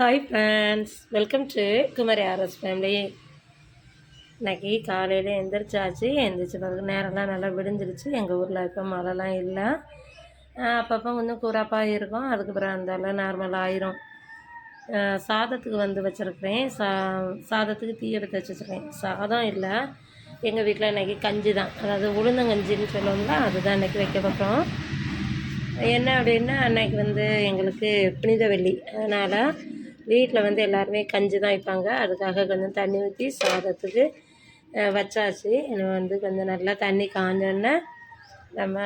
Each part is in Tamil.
Hi friends welcome to Kumari RS family இன்றைக்கி காலையில் எந்திரிச்சாச்சு. எந்திரிச்ச பிறகு நேரம்லாம் நல்லா விடிஞ்சிருச்சு. எங்கள் ஊரில் இப்போ மழைலாம் இல்லை. அப்பப்போ கொஞ்சம் கூறாப்பாக இருக்கும். அதுக்கப்புறம் அந்த நார்மலாக ஆயிரும். சாதத்துக்கு வந்து வச்சுருக்கிறேன். சா சாதத்துக்கு தீ எடுத்து வச்சு வச்சுருக்கேன் சாதம் இல்லை. எங்கள் வீட்டில் இன்றைக்கி கஞ்சி தான். அதாவது உளுந்தங்கஞ்சின்னு சொல்லுவோம்ல அதுதான் இன்றைக்கி வைக்க போகிறோம் என்ன அப்படின்னா அன்னைக்கு வந்து எங்களுக்கு புனித வெள்ளி. அதனால் வீட்டில் வந்து எல்லாருமே கஞ்சி தான் வைப்பாங்க. அதுக்காக கொஞ்சம் தண்ணி ஊற்றி சாதத்துக்கு வச்சாச்சு. இன்னும் வந்து கொஞ்சம் நல்லா தண்ணி காஞ்சோன்னே நம்ம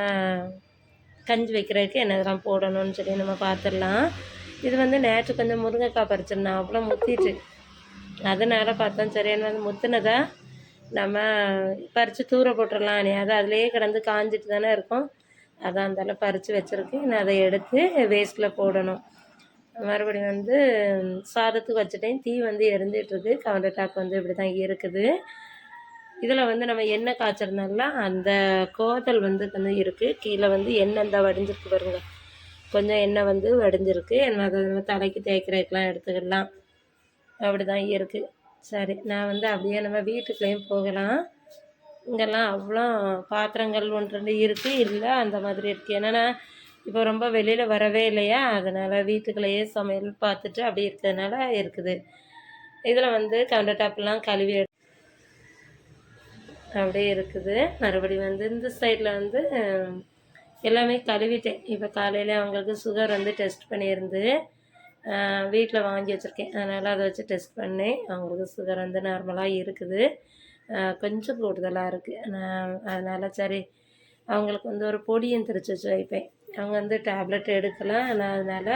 கஞ்சி வைக்கிறதுக்கு என்னதெல்லாம் போடணும்னு சொல்லி நம்ம பார்த்துடலாம் இது வந்து நேற்று கொஞ்சம் முருங்கைக்காய் பறிச்சிருந்தேன் அவ்வளோ முத்திட்டு. அதனால் பார்த்தோம் சரி என்ன முத்துனதா நம்ம பறித்து தூர போட்டுடலாம். நீ அது அதுலேயே கிடந்து காஞ்சிட்டு தானே இருக்கும். அதான் அந்தால பறித்து வச்சுருக்கு நான் அதை எடுத்து வேஸ்ட்டில் போடணும். மறுபடியும் வந்து சாதத்துக்கு வச்சுட்டேன். தீ வந்து எரிஞ்சிட்ருக்கு. கவுண்டர் டாப் வந்து இப்படி தான் இருக்குது. இதில் வந்து நம்ம எண்ணெய் காய்ச்சறதுனால அந்த கோதல் வந்து கொஞ்சம் இருக்குது கீழே வந்து எண்ணெய் இந்த வடிஞ்சிருக்கு பாருங்க. கொஞ்சம் எண்ணெய் வந்து வடிஞ்சிருக்கு. என்ன அதை நம்ம தலைக்கு தேய்க்கிறதுக்கெலாம் எடுத்துக்கலாம். அப்படி தான் இருக்குது சரி நான் வந்து அப்படியே நம்ம வீட்டுக்குள்ளேயும் போகலாம். இங்கெல்லாம் அவ்வளோ பாத்திரங்கள் ஒன்று ரெண்டு இருக்குது இல்லை அந்த மாதிரி இருக்குது என்னென்னா இப்போ ரொம்ப வெளியில் வரவே இல்லையா? அதனால் வீட்டுக்குள்ளேயே சமையல் பார்த்துட்டு அப்படி இருக்கிறதுனால இருக்குது. இதில் வந்து கவுண்டர் டாப்லாம் கழுவி அப்படியே இருக்குது. மறுபடியும் வந்து இந்த சைடில் வந்து எல்லாமே கழுவிட்டேன். இப்போ காலையில் அவங்களுக்கு சுகர் வந்து டெஸ்ட் பண்ணியிருந்து வீட்டில் வாங்கி வச்சுருக்கேன். அதனால் அதை வச்சு டெஸ்ட் பண்ணேன். அவங்களுக்கு சுகர் வந்து நார்மலாக இருக்குது. கொஞ்சம் கூடுதலாக இருக்குது நான் அதனால் சரி அவங்களுக்கு வந்து ஒரு பொடியும் திரிச்சு வச்சு வைப்பேன். அவங்க வந்து டேப்லெட் எடுக்கலாம். நான் அதனால்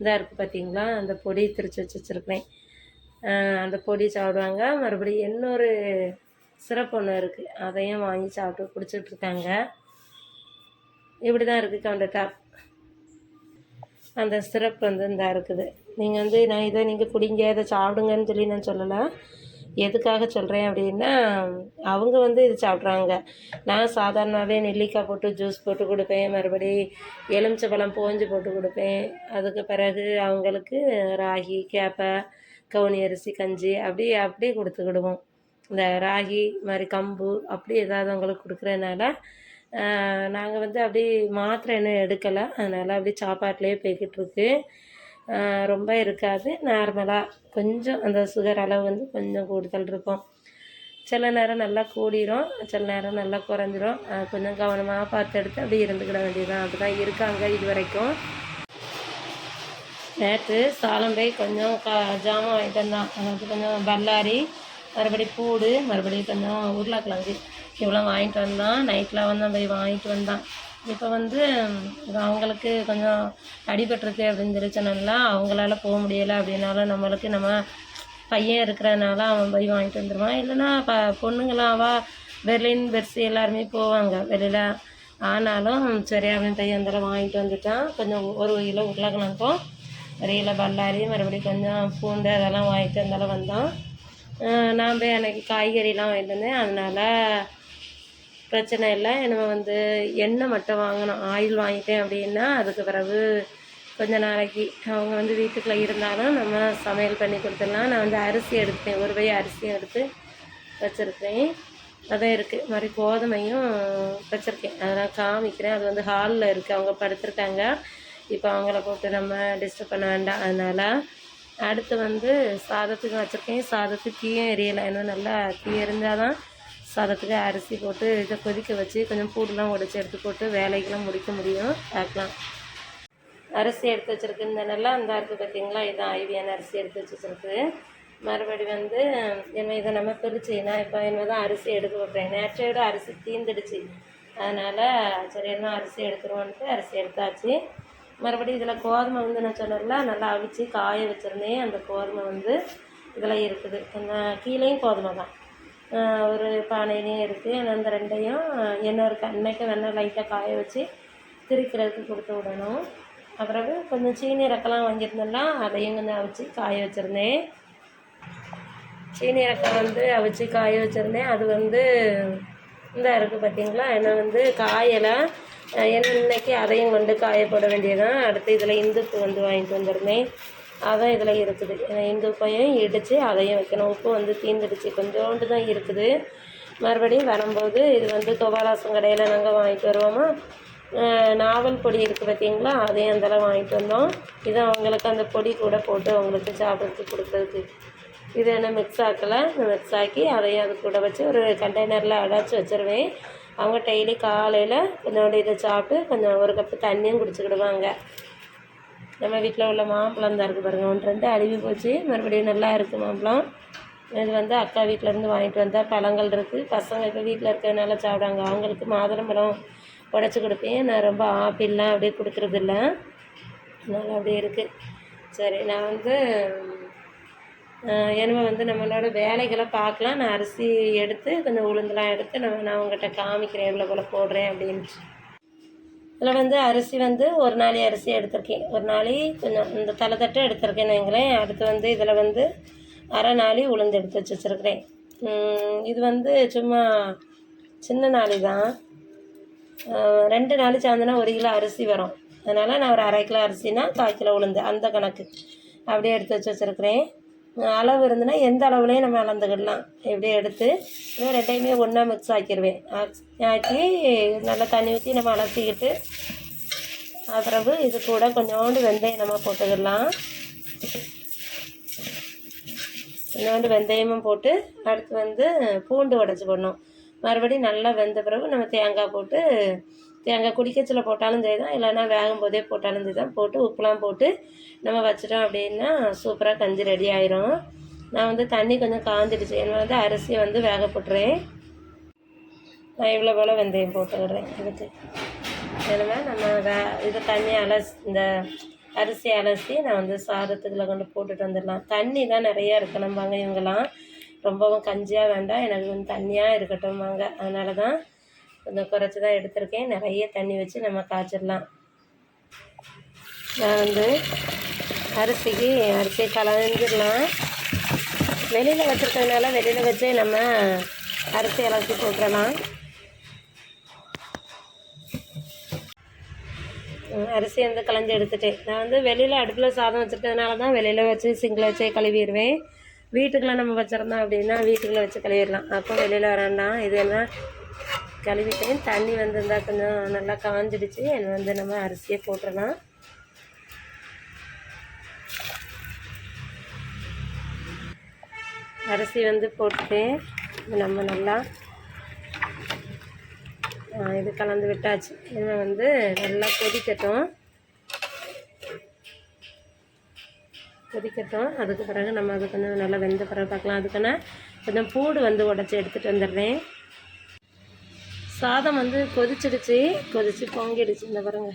இதாக இருக்குது பார்த்தீங்களா அந்த பொடி திரிச்சு வச்சு வச்சுருப்பேன் அந்த பொடி சாப்பிடுவாங்க. மறுபடியும் இன்னொரு சிரப் ஒன்று இருக்குது அதையும் வாங்கி சாப்பிட்டு குடிச்சிட்ருக்காங்க இப்படி தான் இருக்குது கவுண்டர் டாப் அந்த சிரப் வந்து இந்த இருக்குது. நீங்கள் வந்து நான் இதை நீங்கள் குடிங்க இதை சாப்பிடுங்கன்னு சொல்லி நான் சொல்லலை. எதுக்காக சொல்கிறேன் அப்படின்னா அவங்க வந்து இது சாப்பிட்றாங்க. நான் சாதாரணமாகவே நெல்லிக்காய் போட்டு ஜூஸ் போட்டு கொடுப்பேன். மறுபடி எலுமிச்சப்பழம் போஞ்சு போட்டு கொடுப்பேன். அதுக்கு பிறகு அவங்களுக்கு ராகி கேப்பை கவுனி அரிசி கஞ்சி அப்படி அப்படியே கொடுத்துக்கிடுவோம் இந்த ராகி மாதிரி கம்பு அப்படி ஏதாவது அவங்களுக்கு கொடுக்குறதுனால நாங்கள் வந்து அப்படி மாத்திரை இன்னும் எடுக்கலை. அதனால் அப்படி சாப்பாட்டிலே போய்கிட்டு இருக்கு. ரொம்ப இருக்காது. நார்மலாக கொஞ்சம் அந்த சுகர் அளவு வந்து கொஞ்சம் கூடுதல் இருக்கும். சில நேரம் நல்லா கூடிரும் சில நேரம் நல்லா குறைஞ்சிரும். கொஞ்சம் கவனமாக பார்த்து எடுத்து அப்படியே இருந்துக்கிட வேண்டியதுதான். அப்படி தான் இருக்காங்க இது வரைக்கும் நேற்று சாலம்பை கொஞ்சம் க ஜாமான் வாங்கிட்டு வந்தான். அதாவது கொஞ்சம் பல்லாரி மறுபடி பூடு மறுபடியும் கொஞ்சம் உருளைக்கிழங்கு. இவ்வளோ வாங்கிட்டு வந்தான். நைட்டில் வந்து போய் வாங்கிட்டு வந்தான். இப்போ வந்து அவங்களுக்கு கொஞ்சம் அடிபட்டுருக்கு அப்படின்னு சொல்லி சொன்னோம்ல அவங்களால போக முடியலை அப்படின்னாலும் நம்மளுக்கு நம்ம பையன் இருக்கிறனால அவன் போய் வாங்கிட்டு வந்துடுவான் இல்லைன்னா ப பொண்ணுங்களாம் அவள் பெர்லின் பெர்சி எல்லாருமே போவாங்க வெளியில். ஆனாலும் சரி அவன் பையன் இருந்தாலும் வாங்கிட்டு வந்துட்டான். கொஞ்சம் ஒரு கிலோ உருளைக்கிழங்கும் ஒரு கிலோ பல்லாரி மறுபடியும் கொஞ்சம் பூண்டு அதெல்லாம் வாங்கிட்டு வந்தாலும் வந்தோம் நான் போய் எனக்கு காய்கறிலாம் வாங்கிட்டு வந்தேன். அதனால் பிரச்சனை இல்லை. நம்ம வந்து எண்ணெய் மட்டும் வாங்கணும். ஆயில் வாங்கிட்டேன் அப்படின்னா அதுக்கு பிறகு கொஞ்ச நாளைக்கு அவங்க வந்து வீட்டுக்குள்ளே இருந்தாலும் நம்ம சமையல் பண்ணி கொடுத்துடலாம். நான் வந்து அரிசி எடுத்தேன் ஒரு பை அரிசியும் எடுத்து வச்சுருக்கேன் அதான் இருக்குது மாதிரி கோதுமையும் வச்சுருக்கேன். அதெல்லாம் காமிக்கிறேன். அது வந்து ஹாலில் இருக்குது அவங்க படுத்துருக்காங்க. இப்போ அவங்கள போட்டு நம்ம டிஸ்டர்ப் பண்ண வேண்டாம். அதனால் அடுத்து வந்து சாதத்துக்கு வச்சுருக்கேன். சாதத்துக்கு தீயும் எரியலை. இன்னும் நல்லா தீ எரிஞ்சால் தான் சாதத்துக்கு அரிசி போட்டு இதை கொதிக்க வச்சு கொஞ்சம் பூடுலாம் உடைச்சி எடுத்து போட்டு வேலைக்கெல்லாம் முடிக்க முடியும். பார்க்கலாம். அரிசி எடுத்து வச்சிருக்கு இந்த நல்லா அந்த இருக்குது பார்த்தீங்களா? இதான் ஐவியான அரிசி எடுத்து வச்சு வச்சிருக்கு மறுபடி வந்து என்ன இதை நம்ம பிரிச்சுனா இப்போ என்ன தான் அரிசி எடுக்க வைப்பேன் நேற்றையோட அரிசி தீந்துடுச்சு. அதனால் சரி என்ன அரிசி எடுத்துருவோன்ட்டு அரிசி எடுத்தாச்சு. மறுபடியும் இதில் கோதுமை வந்து நான் சொன்னேன்ல நல்லா அவிச்சு காய வச்சுருந்தேன். அந்த கோதுமை வந்து இதில் இருக்குது. அந்த கீழேயும் கோதுமை தான். ஒரு பானையிலையும் இருக்குது அந்த ரெண்டையும் இன்னொரு கண்ணைக்கு வேணால் லைட்டாக காய வச்சு திரிக்கிறதுக்கு கொடுத்து விடணும். அப்புறம் கொஞ்சம் சீனி ரக்கெல்லாம் வாங்கியிருந்தோம்னா அதையும் கொஞ்சம் அவிச்சு காய வச்சுருந்தேன். சீனி ரக்கம் வந்து அவிச்சு காய வச்சுருந்தேன். அது வந்து இந்த இருக்குது பார்த்தீங்களா ஏன்னா வந்து காயலை அஹ் என்ன இன்னைக்கு அதையும் கொண்டு காய போட வேண்டியதான் அடுத்து இதில் இந்துப்பு வந்து வாங்கிட்டு வந்திருந்தேன். அதான் இதில் இருக்குது. இந்து உப்பையும் இடித்து அதையும் வைக்கணும். உப்பு வந்து தீந்துடுச்சு. கொஞ்சோண்டு தான் இருக்குது. மறுபடியும் வரும்போது இது வந்து கோபாலாசம் கடையில் நாங்கள் வாங்கிட்டு வருவோமா? நாவல் பொடி இருக்குது பார்த்தீங்களா? அதையும் அந்தளவு வாங்கிட்டு வந்தோம். இது அவங்களுக்கு அந்த பொடி கூட போட்டு அவங்களுக்கு சாப்பிட்றதுக்கு கொடுக்குறதுக்கு இது என்ன மிக்ஸ் ஆக்கலை. மிக்ஸ் ஆக்கி அதையும் அது கூட வச்சு ஒரு கண்டெய்னரில் அடைச்சி வச்சிருவேன். அவங்க டெய்லி காலையில் கொஞ்சோண்டு இதை சாப்பிட்டு கொஞ்சம் ஒரு கப்பு தண்ணியும் குடிச்சுக்கிடுவாங்க. நம்ம வீட்டில் உள்ள மாம்பழம் தான் இருக்குது பாருங்கள் ஒன்று ரெண்டு அழுகி போச்சு. மறுபடியும் நல்லா இருக்குது மாம்பழம். இது வந்து அக்கா வீட்டிலேருந்து வாங்கிட்டு வந்தால் பழங்கள் இருக்குது பசங்க இப்போ வீட்டில் இருக்கிறதுனால சாப்பிடாங்க. அவங்களுக்கு மாதுளம்பழம் உடச்சி கொடுப்பேன். நான் ரொம்ப ஆப்பிள்லாம் அப்படியே கொடுக்குறதில்ல அதனால் அப்படியே இருக்குது சரி நான் வந்து என்னமோ வந்து நம்மளோட வேலைகளை பார்க்கலாம். நான் அரிசி எடுத்து கொஞ்சம் உளுந்தெலாம் எடுத்து நான் நான் உங்கள்கிட்ட காமிக்கிறேன். எவ்வளோ போல் போடுறேன் அப்படின்ட்டு. இதில் வந்து அரிசி வந்து ஒரு நாளி அரிசி எடுத்திருக்கேன். ஒரு நாளி கொஞ்சம் இந்த தலை தட்டு எடுத்திருக்கேன்னு வைங்களேன். அடுத்து வந்து இதில் வந்து அரை நாளி உளுந்து எடுத்து வச்சு வச்சுருக்கிறேன் இது வந்து சும்மா சின்ன நாளி தான். ரெண்டு நாள் சேர்ந்தனா ஒரு கிலோ அரிசி வரும். அதனால் நான் ஒரு அரை கிலோ அரிசினா கால் கிலோ உளுந்து அந்த கணக்கு. அப்படியே எடுத்து வச்சு வச்சுருக்கிறேன். அளவு இருந்துன்னா எந்த அளவுலையும் நம்ம அளந்துக்கிடலாம். இப்படியே எடுத்து ரெண்டையுமே ஒன்றா மிக்ஸ் ஆக்கிடுவேன் ஆக்கி- ஆக்கி நல்லா தண்ணி ஊற்றி நம்ம அலசிக்கிட்டு அப்புறவு இது கூட கொஞ்சோண்டு வெந்தயம் நம்ம போட்டுக்கிடலாம். கொஞ்சோண்டு வெந்தயமும் போட்டு அடுத்து வந்து பூண்டு உடச்சி போடணும். மறுபடியும் நல்லா வெந்த பிறகு நம்ம தேங்காய் போட்டு தேங்காய் குடிக்கச்சில் போட்டாலும் சரி தான் இல்லைன்னா வேகும் போதே போட்டாலும் சரி தான் போட்டு உப்புலாம் போட்டு நம்ம வச்சிட்டோம் அப்படின்னா சூப்பராக கஞ்சி ரெடி ஆயிரும். நான் வந்து தண்ணி கொஞ்சம் காஞ்சிடுச்சு. என்ன வந்து அரிசியை வந்து வேக போட்டுறேன். நான் இவ்வளோ போல் வெந்தயம் போட்டுக்கிறேன். இதுக்கு எனவே நம்ம வே இது தண்ணி அலசி இந்த அரிசி அலசி நான் வந்து சாதத்துக்குள்ள கொண்டு போட்டுட்டு வந்துடலாம். தண்ணி தான் நிறையா இருக்கணும்பாங்க இவங்கெல்லாம். ரொம்பவும் கஞ்சியாக வேண்டாம். எனக்கு வந்து தண்ணியாக இருக்கட்டும்பாங்க. அதனால தான் கொஞ்சம் குறைச்சி தான் எடுத்திருக்கேன். நிறைய தண்ணி வச்சு நம்ம காய்ச்சிடலாம். நான் வந்து அரிசிக்கு அரிசி கலந்துடலாம். வெளியில் வச்சுருக்கறதுனால வெளியில் வச்சே நம்ம அரிசி அலசி போட்டுடலாம். அரிசி வந்து கலைஞ்சி எடுத்துட்டேன். நான் வந்து வெளியில் அடுப்பில் சாதம் வச்சுருக்கிறதுனால தான் வெளியில் வச்சு சிங்கில் வச்சே கழுவிடுவேன். வீட்டுக்குள்ளே நம்ம வச்சுருந்தோம் அப்படின்னா வீட்டுக்குள்ளே வச்சு கழுவிடலாம். அப்போ வெளியில் வேண்டாம் இது என்ன கழுவிட்டேன். தண்ணி வந்திருந்தா கொஞ்சம் நல்லா காஞ்சிடுச்சு. என்ன வந்து நம்ம அரிசியை போட்டுடலாம். அரிசி வந்து போட்டுட்டேன். நம்ம நல்லா இது கலந்து விட்டாச்சு. இதை வந்து நல்லா கொதிக்கட்டும். கொதிக்கட்டும். அதுக்கு பிறகு நம்ம அது கொஞ்சம் நல்லா வெந்த பிறகு பார்க்கலாம். அதுக்குன்னா கொஞ்சம் பூடு வந்து உடச்சி எடுத்துகிட்டு வந்துடுறேன். சாதம் வந்து கொதிச்சிடுச்சு கொதிச்சு பொங்கிடுச்சு. இந்த பாருங்க.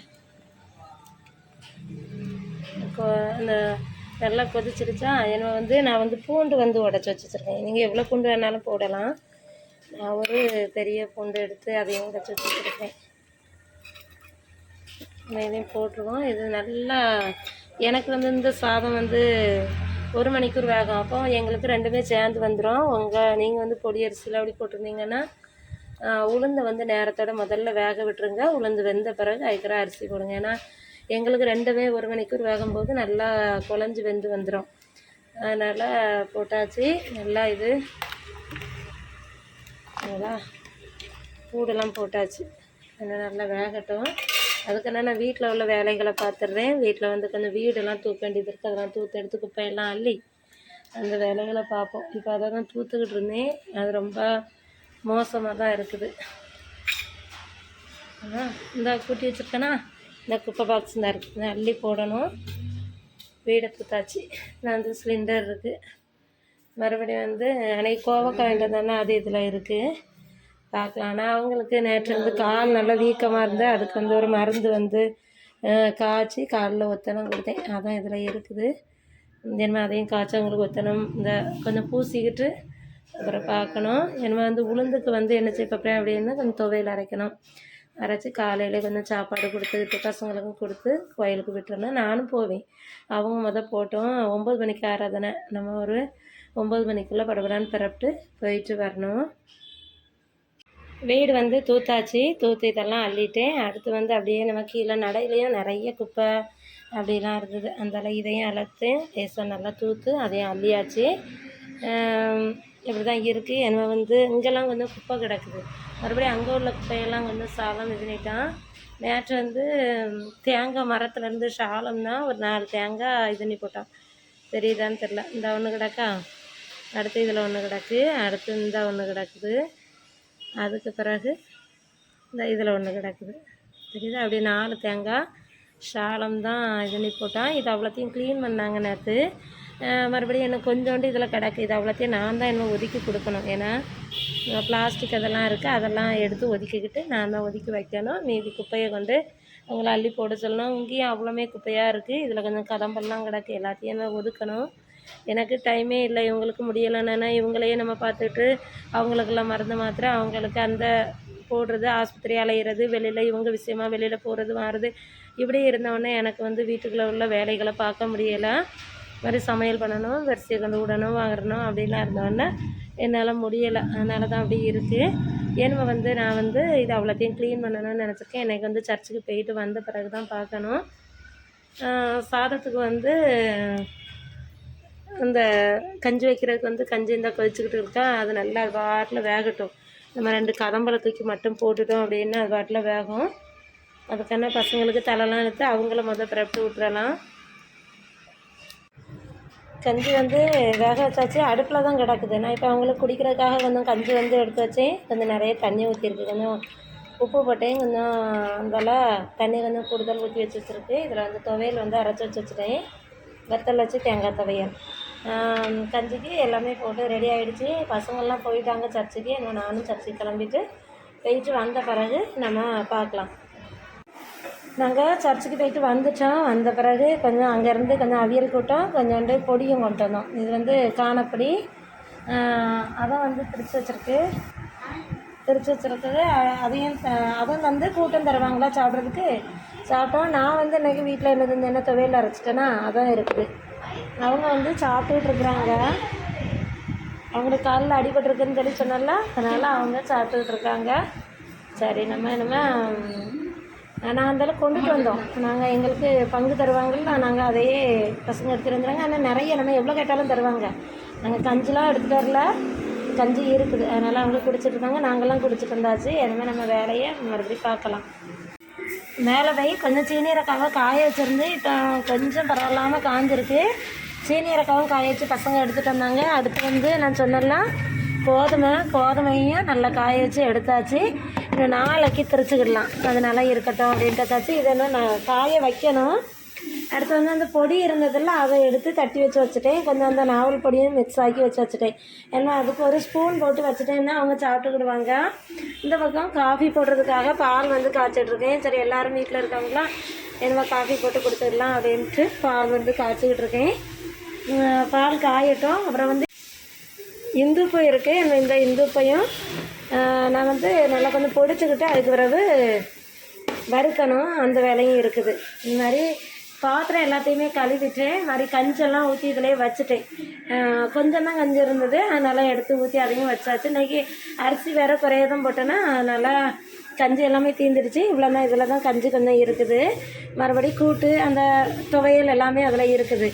கொ- அந்த நல்லா கொதிச்சிடுச்சா? என்ன வந்து நான் வந்து பூண்டு வந்து உடச்சி வச்சுருக்கேன். நீங்கள் எவ்வளோ பூண்டு வேணாலும் போடலாம். நான் ஒரு பெரிய பூண்டு எடுத்து அதையும் உடச்சி வச்சுருக்கேன். இதையும் போட்டுருவோம். இது நல்லா எனக்கு வந்து இந்த சாதம் வந்து ஒரு மணிக்கூர் வேகம். அப்போ எங்களுக்கு ரெண்டுமே சேர்ந்து வந்துடும் உங்கள் நீங்கள் வந்து பொடி அரிசியில் அப்படி போட்டிருந்தீங்கன்னா உளுந்தை வந்து நேரத்தோட முதல்ல வேக விட்டுருங்க. உளுந்து வெந்த பிறகு அதுக்கிற அரிசி போடுங்க. ஏன்னா எங்களுக்கு ரெண்டுமே ஒரு மணிக்கூர் வேகும்போது நல்லா குழஞ்சி வெந்து வந்துடும் அதனால் போட்டாச்சு. நல்லா இது சரிங்களா பூடெல்லாம் போட்டாச்சு. இன்னும் நல்லா வேகட்டும். அதுக்கு நான் வீட்டில் உள்ள வேலைகளை பார்த்துடுறேன் வீட்டில் வந்து கொஞ்சம் வீடெல்லாம் தூக்க வேண்டியது இருக்குது அதெல்லாம் தூத்து எடுத்து குப்பையெல்லாம் அள்ளி அந்த வேலைகளை பார்ப்போம். இப்போ அதை தான் தூத்துக்கிட்டு இருந்தேன். அது ரொம்ப மோசமாக தான் இருக்குது. இந்த கூட்டி வச்சுருக்கேன்னா இந்த குப்பை பாக்ஸ் தான் இருக்குது இதை அள்ளி போடணும். வீடை புத்தாச்சு நான் வந்து சிலிண்டர் இருக்குது மறுபடியும் வந்து அன்னைக்கு கோவக்காய் வேண்டியதானே அது இதில் இருக்குது பார்க்கலாம். ஆனால் அவங்களுக்கு நேற்று வந்து கால் நல்லா வீக்கமாக இருந்து அதுக்கு வந்து ஒரு மருந்து வந்து காய்ச்சி காலில் ஒத்தனம் கொடுத்தேன். அதான் இதில் இருக்குது. என்ன அதையும் காய்ச்சி அவங்களுக்கு ஒத்தனம். இந்த கொஞ்சம் பூசிக்கிட்டு அப்புறம் பார்க்கணும். என்ன வந்து உளுந்துக்கு வந்து என்ன செய்ய பார்ப்பேன் அப்படின்னா கொஞ்சம் துவையல் அரைக்கணும். அரைச்சி காலையில் கொஞ்சம் சாப்பாடு கொடுத்துக்கிட்டு பசங்களுக்கும் கொடுத்து கோயிலுக்கு விட்டுறணும் நானும் போவேன். அவங்க மொதல் போட்டோம். ஒம்பது மணிக்கு ஆராதனை. நம்ம ஒரு ஒம்பது மணிக்குள்ளே படபடான்னு பிறப்பிட்டு போயிட்டு வரணும். வீடு வந்து தூத்தாச்சு. தூத்து இதெல்லாம் அள்ளிட்டேன். அடுத்து வந்து அப்படியே நம்ம கீழே நடையிலையும் நிறைய குப்பை அப்படிலாம் இருந்தது. அந்தால இதையும் அழைத்து லேசாக நல்லா தூத்து அதையும் அள்ளியாச்சு. இப்படி தான் இருக்குது என்ன வந்து இங்கெல்லாம் கொஞ்சம் குப்பை கிடக்குது. மறுபடியும் அங்கே உள்ள குப்பையெல்லாம் கொஞ்சம் சாலம் இது நேற்று வந்து தேங்காய் மரத்துலேருந்து சாலம்னா ஒரு நாலு தேங்காய் இது பண்ணி போட்டான் தெரியுதான்னு தெரில இந்த ஒன்று கிடக்கா? அடுத்து இதில் ஒன்று கிடக்கு. அடுத்து இந்த ஒன்று கிடக்குது. அதுக்கு பிறகு இந்த இதில் ஒன்று கிடக்குது. தெரியுதா? அப்படியே நாலு தேங்காய் சாலம் தான் இது பண்ணி போட்டான். இது அவ்வளோத்தையும் க்ளீன் பண்ணாங்க நேற்று மறுபடியும் எனக்கு கொஞ்சோண்டு இதில் கிடக்கு. இது அவ்வளோத்தையும் நான் தான் இன்னும் ஒதுக்கி கொடுக்கணும். ஏன்னா பிளாஸ்டிக் அதெல்லாம் இருக்குது அதெல்லாம் எடுத்து ஒதுக்கிக்கிட்டு நான் தான் ஒதுக்கி வைக்கணும். மீதி குப்பையை கொண்டு அவங்கள அள்ளி போட சொல்லணும். இங்கேயும் அவ்வளோமே குப்பையாக இருக்குது இதில் கொஞ்சம் கதம்பெல்லாம் கிடக்கு. எல்லாத்தையும் நான் ஒதுக்கணும். எனக்கு டைமே இல்லை. இவங்களுக்கு முடியலைன்னா இவங்களையே நம்ம பார்த்துட்டு அவங்களுக்கெல்லாம் மருந்து மாத்திரை அவங்களுக்கு அந்த போடுறது ஆஸ்பத்திரி அலையிறது வெளியில் இவங்க விஷயமா வெளியில் போகிறது வர்றது இப்படி இருந்தவொடனே எனக்கு வந்து வீட்டுக்குள்ளே உள்ள வேலைகளை பார்க்க முடியலை. மாதிரி சமையல் பண்ணணும் வரிசையை கொண்டு விடணும் வாங்கணும் அப்படிலாம் இருந்தோடனே என்னால் முடியலை. அதனால தான் அப்படி இருக்குது ஏன்னா வந்து நான் வந்து இது அவ்வளோத்தையும் க்ளீன் பண்ணணும்னு நினச்சிருக்கேன். எனக்கு வந்து சர்ச்சுக்கு போயிட்டு வந்த பிறகு தான் பார்க்கணும் சாதத்துக்கு வந்து இந்த கஞ்சி வைக்கிறதுக்கு வந்து கஞ்சி இருந்தால் கொதிச்சுக்கிட்டு இருக்கா அது நல்லா அது பாட்டில் வேகட்டும். நம்ம ரெண்டு கதம்பளை தூக்கி மட்டும் போட்டுட்டோம் அப்படின்னா அது பாட்டில் வேகும். அதுக்கான பசங்களுக்கு தலைலாம் எடுத்து அவங்கள மொதல் பிறப்பிட்டு விட்டுறலாம். கஞ்சி வந்து வேக வச்சாச்சு. அடுப்பில் தான் கிடக்குது. நான் இப்போ அவங்களுக்கு குடிக்கிறதுக்காக கொஞ்சம் கஞ்சி வந்து எடுத்து வச்சேன். கொஞ்சம் நிறைய தண்ணி ஊற்றிருக்கு கொஞ்சம் உப்பு போட்டேன். கொஞ்சம் அதெல்லாம் தண்ணி கொஞ்சம் கூடுதல் ஊற்றி வச்சு வச்சுருக்கு. இதில் வந்து துவையல் வந்து அரைச்சி வச்சு வச்சுட்டேன். வத்தல் வச்சு தேங்காய் துவையல். கஞ்சிக்கு எல்லாமே போட்டு ரெடி ஆகிடுச்சி பசங்கள்லாம் போயிட்டாங்க சர்ச்சுக்கு. இன்னும் நானும் சர்ச்சுக்கு கிளம்பிட்டு போயிட்டு வந்த பிறகு நம்ம பார்க்கலாம். நாங்கள் சர்ச்சுக்கு போயிட்டு வந்துட்டோம். வந்த பிறகு கொஞ்சம் அங்கேருந்து கொஞ்சம் அவியல் கூட்டம் கொஞ்சோண்டு பொடியும் கொண்டு வந்தோம். இது வந்து காணப்படி. அதை வந்து பிரித்து வச்சுருக்கு. பிரித்து வச்சுருக்குது. அதையும் அதுவும் வந்து கூட்டம் தருவாங்களா சாப்பிட்றதுக்கு? சாப்பிட்டோம். நான் வந்து இன்றைக்கி வீட்டில் என்னது என்ன துவையில் அரைச்சிட்டேன்னா அதான் இருக்குது. அவங்க வந்து சாப்பிட்டுட்டு இருக்கிறாங்க. அவங்களுக்கு காலில் அடிபட்டுருக்குன்னு சொல்லி சொன்னால அதனால் அவங்க சாப்பிட்டுட்டு இருக்காங்க. சரி நம்ம நம்ம நான் அந்தளவு கொண்டுட்டு வந்தோம். நாங்கள் எங்களுக்கு பங்கு தருவாங்கல்ல நாங்கள் அதையே பசங்க எடுத்துகிட்டு வந்துடுறாங்க. ஆனால் நிறைய நம்ம எவ்வளோ கேட்டாலும் தருவாங்க. நாங்கள் கஞ்சிலாம் எடுத்துகிட்டு வரல. கஞ்சி இருக்குது. அதனால் அவங்க குடிச்சிட்டு இருக்காங்க. நாங்கள்லாம் குடிச்சிட்டு இருந்தாச்சு இனிமேல் நம்ம வேலையை மறுபடியும் பார்க்கலாம். மேலே போய் கொஞ்சம் சீனி ரக்காவை காய வச்சுருந்து இப்போ கொஞ்சம் பரவாயில்லாமல் காஞ்சிருக்கு. சீனி ரக்காவும் காய வச்சு பசங்க எடுத்துகிட்டு வந்தாங்க. அடுத்து வந்து நான் சொன்னலாம் கோதுமை கோதுமையும் நல்லா காய வச்சு எடுத்தாச்சு. இன்னும் நாளைக்கு திரிச்சுக்கிடலாம். அதனால இருக்கட்டும் அப்படின்றதாச்சு இதெல்லாம் நான் காய வைக்கணும். அடுத்து வந்து அந்த பொடி இருந்ததில்ல அதை எடுத்து தட்டி வச்சு வச்சுட்டேன். கொஞ்சம் அந்த நாவல் பொடியும் மிக்ஸ் ஆக்கி வச்சு வச்சுட்டேன். ஏன்னா அதுக்கு ஒரு ஸ்பூன் போட்டு வச்சுட்டேன்னா அவங்க சாப்பிட்டுக்கிடுவாங்க. இந்த பக்கம் காஃபி போடுறதுக்காக பால் வந்து காய்ச்சிட்ருக்கேன். சரி எல்லோரும் வீட்டில் இருக்கவங்களாம் என்னமோ காஃபி போட்டு கொடுத்துடலாம் அப்படின்ட்டு பால் வந்து காய்ச்சிக்கிட்டு இருக்கேன் பால் காயட்டும். அப்புறம் வந்து இந்துப்பு இருக்குது இந்த இந்துப்பையும் நான் வந்து நல்லா கொஞ்சம் பொடிச்சுக்கிட்டு அதுக்கு பிறகு வறுக்கணும். அந்த வேலையும் இருக்குது. இந்த மாதிரி பாத்திரம் எல்லாத்தையுமே கழுவிட்டேன் மாதிரி கஞ்செல்லாம் ஊற்றி இதிலே வச்சுட்டேன். கொஞ்சம் தான் கஞ்சி இருந்தது. அதனால் எடுத்து ஊற்றி அதையும் வச்சாச்சு. இன்றைக்கி அரிசி வேறு குறைய தான் போட்டேன்னா நல்லா கஞ்சி எல்லாமே தீந்துடுச்சு இவ்வளோ தான் இதில் தான் கஞ்சி கொஞ்சம் இருக்குது. மறுபடி கூட்டு அந்த துவையல் எல்லாமே அதில் இருக்குது.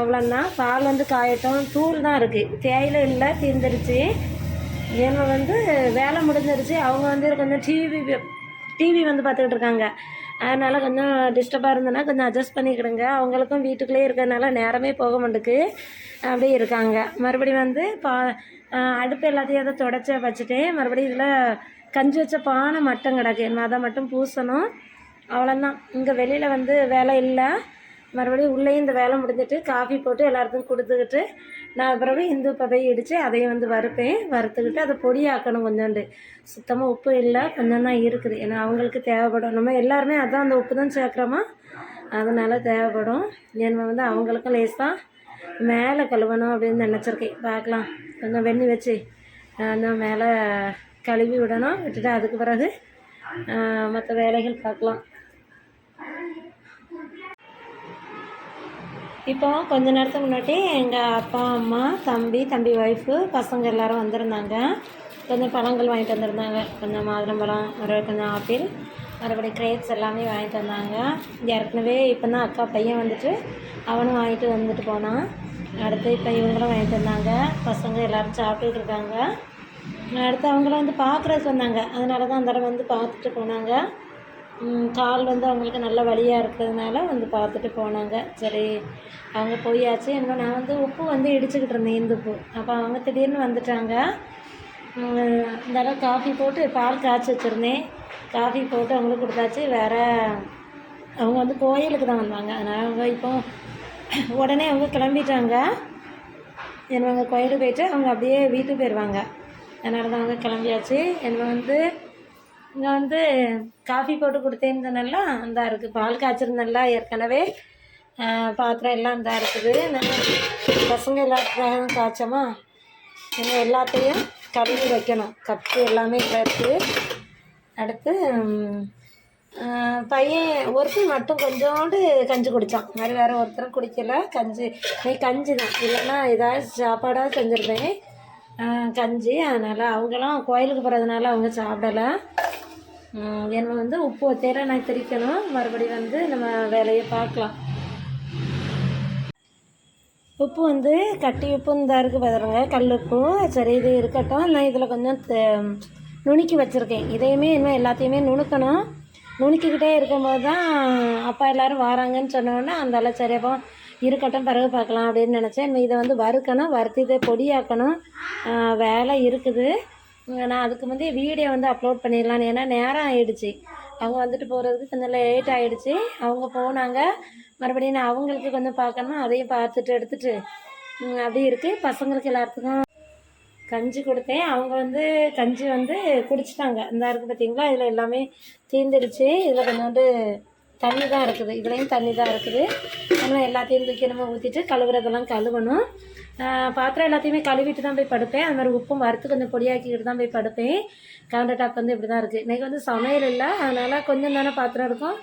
அவ்வளோதான் பால் வந்து காயட்டும். தூள் தான் இருக்குது தேயிலை இல்லை தீந்துடுச்சு ஏன்னா வந்து வேலை முடிஞ்சிருச்சு. அவங்க வந்து கொஞ்சம் டிவி டிவி வந்து பார்த்துக்கிட்டு இருக்காங்க. அதனால் கொஞ்சம் டிஸ்டர்பாக இருந்ததுன்னா கொஞ்சம் அட்ஜஸ்ட் பண்ணிக்கிடுங்க. அவங்களுக்கும் வீட்டுக்குள்ளேயே இருக்கிறதுனால நேரமே போக மாட்டுக்கு. அப்படியே இருக்காங்க. மறுபடியும் வந்து பா அடுப்பு எல்லாத்தையும் அதை தொடச்சி வச்சுட்டேன் மறுபடியும் இதில் கஞ்சி வச்ச பானை மட்டும் கிடக்கு. அதை மட்டும் பூசணும். அவ்வளோதான் இங்கே வெளியில் வந்து வேலை இல்லை. மறுபடியும் உள்ளேயும் இந்த வேலை முடிஞ்சிட்டு காஃபி போட்டு எல்லாருக்கும் கொடுத்துக்கிட்டு நான் பிறகு இந்து பதை இடித்து அதையும் வந்து வறுப்பேன் வறுத்துக்கிட்டு அதை பொடியாக்கணும் கொஞ்சோண்டு. சுத்தமாக உப்பு இல்லை கொஞ்சம் தான் இருக்குது. ஏன்னா அவங்களுக்கு தேவைப்படும். நம்ம எல்லாருமே அதான் அந்த உப்பு தான் சேர்க்குறோமா? அதனால் தேவைப்படும். ஏன்னா வந்து அவங்களுக்கும் லேசாக மேலே கழுவணும் அப்படின்னு நினச்சிருக்கேன். பார்க்கலாம். கொஞ்சம் வெண்ணி வச்சு நான் மேலே கழுவி விடணும். விட்டுட்டு அதுக்கு பிறகு மற்ற வேலைகள் பார்க்கலாம். இப்போ கொஞ்ச நேரத்துக்கு முன்னாடி எங்கள் அப்பா அம்மா தம்பி தம்பி ஒய்ஃபு பசங்க எல்லோரும் வந்திருந்தாங்க. கொஞ்சம் பழங்கள் வாங்கிட்டு வந்திருந்தாங்க. கொஞ்சம் மாதுளம்பழம் ஒரு கொஞ்சம் ஆப்பிள் மறுபடியும் கிரேப்ஸ் எல்லாமே வாங்கிட்டு வந்தாங்க. ஏற்கனவே இப்போ தான் அக்கா பையன் வந்துட்டு அவனும் வாங்கிட்டு வந்துட்டு போனான். அடுத்து இப்போ இவங்களும் வாங்கிட்டு வந்தாங்க. பசங்க எல்லோரும் சாப்பிட்டுட்டு இருக்காங்க. அடுத்து அவங்களும் வந்து பார்க்குறதுக்கு வந்தாங்க. அதனால தான் அந்த வந்து பார்த்துட்டு போனாங்க. கால் வந்து அவங்களுக்கு நல்ல வலியாக இருக்கிறதுனால வந்து பார்த்துட்டு போனாங்க. சரி அவங்க போயாச்சு. என்ன நான் வந்து உப்பு வந்து இடிச்சுக்கிட்டு இருந்தேன் இந்துப்பு அப்போ அவங்க திடீர்னு வந்துட்டாங்க. ம், இந்த காஃபி போட்டு பால் காய்ச்சி வச்சுருந்தேன். காஃபி போட்டு அவங்களுக்கு கொடுத்தாச்சு. வேறு அவங்க வந்து கோயிலுக்கு தான் வந்தாங்க. அதனால் அவங்க இப்போ உடனே அவங்க கிளம்பிட்டாங்க. என்னவங்க கோயிலுக்கு போயிட்டு அவங்க அப்படியே வீட்டுக்கு போயிடுவாங்க அதனால தான் அவங்க கிளம்பியாச்சு. என்ன வந்து இங்கே வந்து காஃபி போட்டு கொடுத்தேன்னு அந்த இருக்குது பால் காய்ச்சிருந்தேன்ல ஏற்கனவே. பாத்திரம் எல்லாம் இந்த இருக்குது. நாங்கள் பசங்க எல்லாத்துக்காக காய்ச்சோமா? நீங்கள் எல்லாத்தையும் கழுவி வைக்கணும். கப்பு எல்லாமே இதில் இருக்குது அடுத்து பையன் ஒருத்தன் மட்டும் கொஞ்சோண்டு கஞ்சி குடித்தான் மாதிரி வேறு ஒருத்தரும் குடிக்கல. கஞ்சி நீ கஞ்சி தான் இல்லைன்னா ஏதாவது சாப்பாடாக செஞ்சுருப்பேன். கஞ்சி. அதனால் அவங்களாம் கோயிலுக்கு போகிறதுனால அவங்க சாப்பிடலை. என்ன வந்து உப்பு ஒத்தையில நான் திரிக்கணும் மறுபடியும் வந்து நம்ம வேலையை பார்க்கலாம். உப்பு வந்து கட்டி உப்பு இந்த இருக்குது பாருங்க. கல் உப்பு சரி இது இருக்கட்டும். நான் இதில் கொஞ்சம் நுணுக்கி வச்சுருக்கேன். இதையுமே இன்னும் எல்லாத்தையுமே நுணுக்கணும். நுணுக்கிக்கிட்டே இருக்கும்போது தான் அப்பா எல்லோரும் வராங்கன்னு சொன்னோன்னே அந்த சரி அப்போ இருக்கட்டும் பிறகு பார்க்கலாம் அப்படின்னு நினச்சேன். இதை வந்து வறுக்கணும் வறுத்து இதை பொடியாக்கணும் வேலை இருக்குது. நான் அதுக்கு முந்தைய வீடியோ வந்து அப்லோட் பண்ணிடலான்னு ஏன்னா நேரம் ஆகிடுச்சு அவங்க வந்துட்டு போகிறதுக்கு கொஞ்சம் லேட் ஆகிடுச்சு அவங்க போனாங்க. மறுபடியும் நான் அவங்களுக்கு கொஞ்சம் பார்க்கணும்? அதையும் பார்த்துட்டு எடுத்துட்டு அப்படி இருக்குது பசங்களுக்கு எல்லாத்துக்கும் கஞ்சி கொடுத்தேன். அவங்க வந்து கஞ்சி வந்து குடிச்சிட்டாங்க. இந்த இருக்குது பார்த்தீங்களா இதில் எல்லாமே தீர்ந்துடுச்சு இதில் கொஞ்சோண்டு தண்ணி தான் இருக்குது. இதுலேயும் தண்ணி தான் இருக்குது. நம்ம எல்லாத்தையும் தூக்கி நம்ம ஊற்றிட்டு கழுவுறதெல்லாம் கழுவணும். பாத்திரம் எல்லாத்தையுமே கழுவிட்டு தான் போய் படுப்பேன். அது மாதிரி உப்பும் வறுத்து கொஞ்சம் பொடியாக்கிக்கிட்டு தான் போய் படுப்பேன். கவுண்டர் டாப் வந்து இப்படி தான் இருக்குது இன்றைக்கி வந்து சமையல் இல்லை. அதனால் கொஞ்சம் தானே பாத்திரம் இருக்கும்.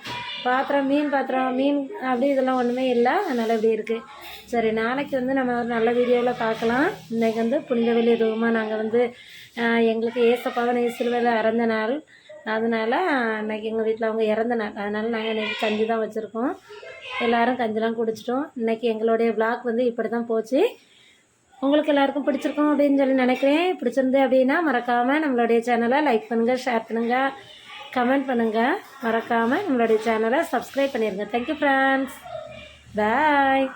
பாத்திரம் மீன் பாத்திரம் மீன் அப்படி இதெல்லாம் ஒன்றுமே இல்லை. அதனால் இப்படி இருக்குது சரி நாளைக்கு வந்து நம்ம ஒரு நல்ல வீடியோவில் பார்க்கலாம் இன்றைக்கி வந்து புனிதவெளி ரூமாக நாங்கள் வந்து எங்களுக்கு ஏசப்பாவை சிலுவையில் அறந்த நாள். அதனால் இன்றைக்கி எங்கள் வீட்டில் அவங்க இறந்த நாள் அதனால் நாங்கள் இன்றைக்கி கஞ்சி தான் வச்சுருக்கோம். எல்லோரும் கஞ்சிலாம் குடிச்சிட்டோம். இன்றைக்கி எங்களுடைய விளாக் வந்து இப்படி தான் போச்சு. உங்களுக்கு எல்லாருக்கும் பிடிச்சிருக்கும் அப்படின்னு சொல்லி நினைக்கிறேன். பிடிச்சிருந்து அப்படின்னா மறக்காமல் நம்மளுடைய சேனலை லைக் பண்ணுங்கள் ஷேர் பண்ணுங்கள் கமெண்ட் பண்ணுங்கள் மறக்காமல் நம்மளுடைய சேனலை சப்ஸ்கிரைப் பண்ணிடுங்க தேங்க்யூ ஃப்ரெண்ட்ஸ் பாய்